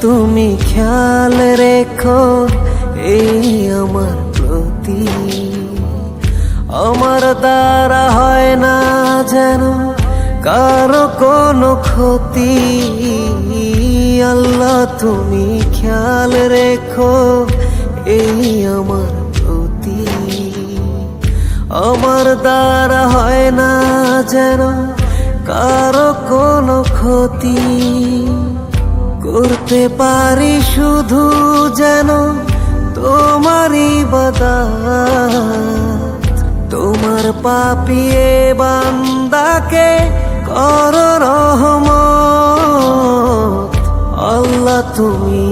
তুমি খেয়াল রেখো, এই আমার প্রতি। আমার দ্বারা হয় না যেন কারও কোনো ক্ষতি। আল্লাহ, তুমি খেয়াল রেখো, এই আমার প্রতি। আমার দ্বারা হয় না যেন কারও কোনো ক্ষতি। করতে পারি শুধু যেন তোমারই বদা তোমার পাপিয়ে বান্দাকে কর রহম আল্লাহ তুমি।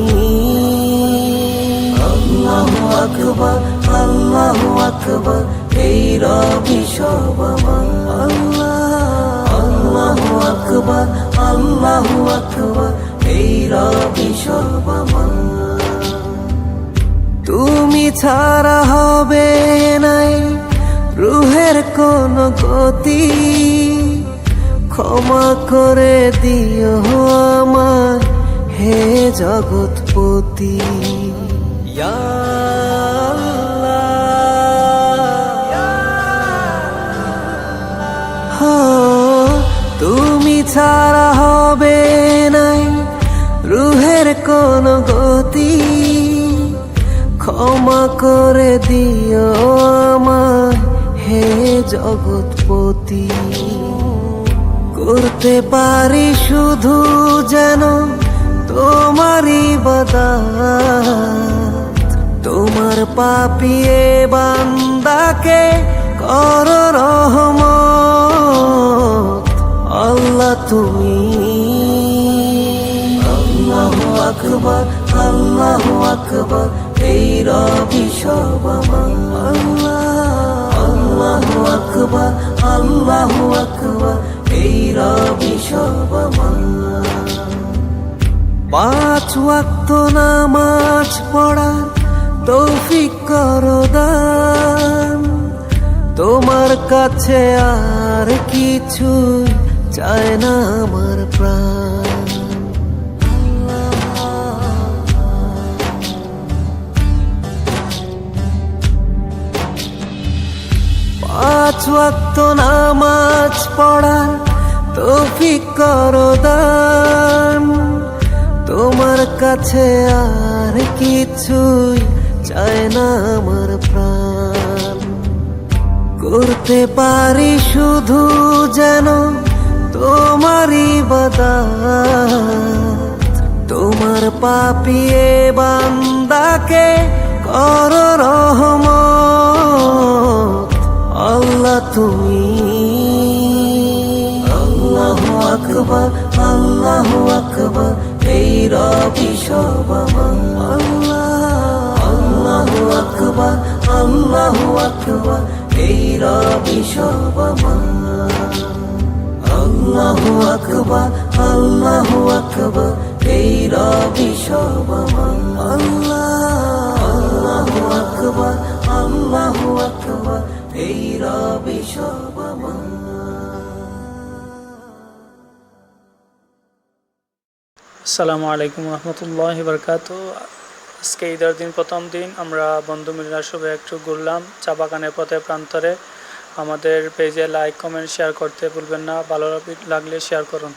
আল্লাহ আকবর আল্লাহ আকবর, এই রবি সব আল্লাহ আল্লাহ আকবর আল্লাহ আকবর। তুমি ছাড়া হবে নাই রুহের কোন গতি। ক্ষমা করে দিও আমার হে জগৎপতি। তুমি ছাড়া রুহের কোন গতি ক্ষমা করে দিও আমার হে জগৎপতি। করতে পারি শুধু যেন তোমারই বদা তোমার পাপিয়ে বান্দাকে কর রহম। আকবর এই রবি আল্লাহ আকবর আল্লাহ আকবর এই রবি সব পাঁচ ওয়াক্ত নামাজ পড়ার তৌফিক করো দান। তোমার কাছে আর কিছু চায় না আমার প্রাণ। পাঁচ ওয়াক্ত নামাজ পড়ার তৌফিক করো দান। তোমার কাছে আর কিছুই চায় না আমার প্রাণ। করতে পারি শুধু যেন তোমারই বদা তোমার পাপিয়ে বান্দাকে কর রহম আল্লাহ তুমি। আল্লাহ আকবর আল্লাহ আকবর, এই রবি সব আল্লাহ। আকবর আল্লাহ আকবর, এই রবি সব আল্লাহ। আকবর আল্লাহ আকবর, এই রবি আল্লাহ। আসসালামু আলাইকুম রহমতুল্লাহ বরকাত আজকে ঈদের দিন প্রথম দিন, আমরা বন্ধু মিলনার শুভে একটু ঘুরলাম চা বাগানের পথে প্রান্তরে। আমাদের পেজে লাইক কমেন্ট শেয়ার করতে ভুলবেন না। ভালো লাগলে শেয়ার করুন।